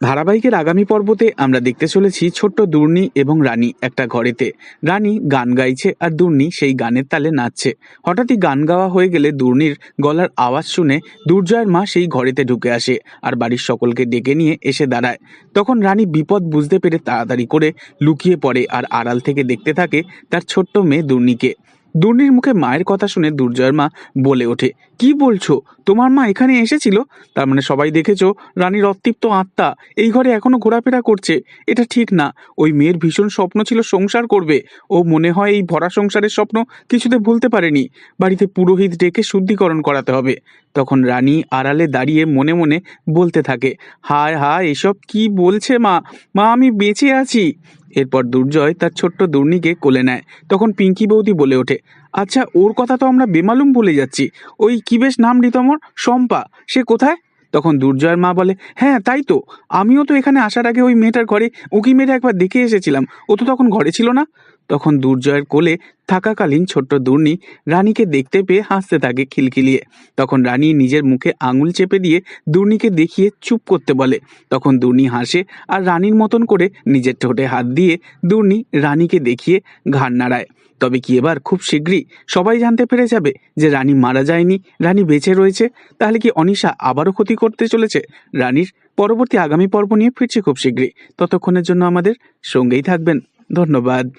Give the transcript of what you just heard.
ধারাবাহিকের আগামী পর্বতে আমরা দেখতে চলেছি ছোট্ট দুর্নি এবং রানী একটা ঘরেতে। রানী গান গাইছে আর দুর্নি সেই গানের তালে নাচছে। হঠাৎই গান গাওয়া হয়ে গেলে দুর্নির গলার আওয়াজ শুনে দুর্জয়ের মা সেই ঘরেতে ঢুকে আসে আর বাড়ির সকলকে ডেকে নিয়ে এসে দাঁড়ায়। তখন রানী বিপদ বুঝতে পেরে তাড়াতাড়ি করে লুকিয়ে পড়ে আর আড়াল থেকে দেখতে থাকে তার ছোট্ট মেয়ে দুর্নিকে। দুর্নির মুখে মায়ের কথা শুনে দুর্জয়ের মা বলে ওঠে, কি বলছো? তোমার মা এখানে এসেছিল? তার মানে সবাই দেখেছ, রানীর অতৃপ্ত আত্মা এই ঘরে এখনও ঘোরাফেরা করছে। এটা ঠিক না। ওই মেয়ের ভীষণ স্বপ্ন ছিল সংসার করবে। ও মনে হয় এই ভরা সংসারের স্বপ্ন কিছুতে ভুলতে পারেনি। বাড়িতে পুরোহিত ডেকে শুদ্ধিকরণ করাতে হবে। তখন রানী আড়ালে দাঁড়িয়ে মনে মনে বলতে থাকে, হায় হায়, এসব কি বলছে মা? মা, আমি বেঁচে আছি। এরপর দুর্জয় তার ছোট্ট দুর্নিকে কোলে নেয়। তখন পিঙ্কি বৌদি বলে ওঠে আচ্ছা ওর কথা তো আমরা বেমালুম বলে যাচ্ছি। ওই কি বেশ নাম রিতমর? শম্পা। সে কোথায়? তখন দুর্জয়ের মা বলে হ্যাঁ তাই তো। আমিও তো এখানে আসার আগে ওই মেয়েটার ঘরে উকি মেয়েটা একবার দেখে এসেছিলাম। ও তো তখন ঘরে ছিল না? তখন দুর্জয়ের কোলে থাকাকালীন ছোট্ট দুর্নি রানীকে দেখতে পেয়ে হাসতে থাকে খিলখিলিয়ে। তখন রানী নিজের মুখে আঙুল চেপে দিয়ে দুর্নিকে দেখিয়ে চুপ করতে বলে। তখন দুর্নি হাসে আর রানীর মতন করে নিজের ঠোঁটে হাত দিয়ে দুর্নি রানীকে দেখিয়ে ঘাড় নাড়ায়। তবে কি এবার খুব শীঘ্রই সবাই জানতে পেরে যাবে যে রানী মারা যায়নি, রানী বেঁচে রয়েছে, তাহলে কি অনিশা আবারও ক্ষতি করতে চলেছে? রানীর পরবর্তী আগামী পর্ব নিয়ে ফিরছি খুব শীঘ্রই। ততক্ষণের জন্য আমাদের সঙ্গেই থাকবেন। ধন্যবাদ।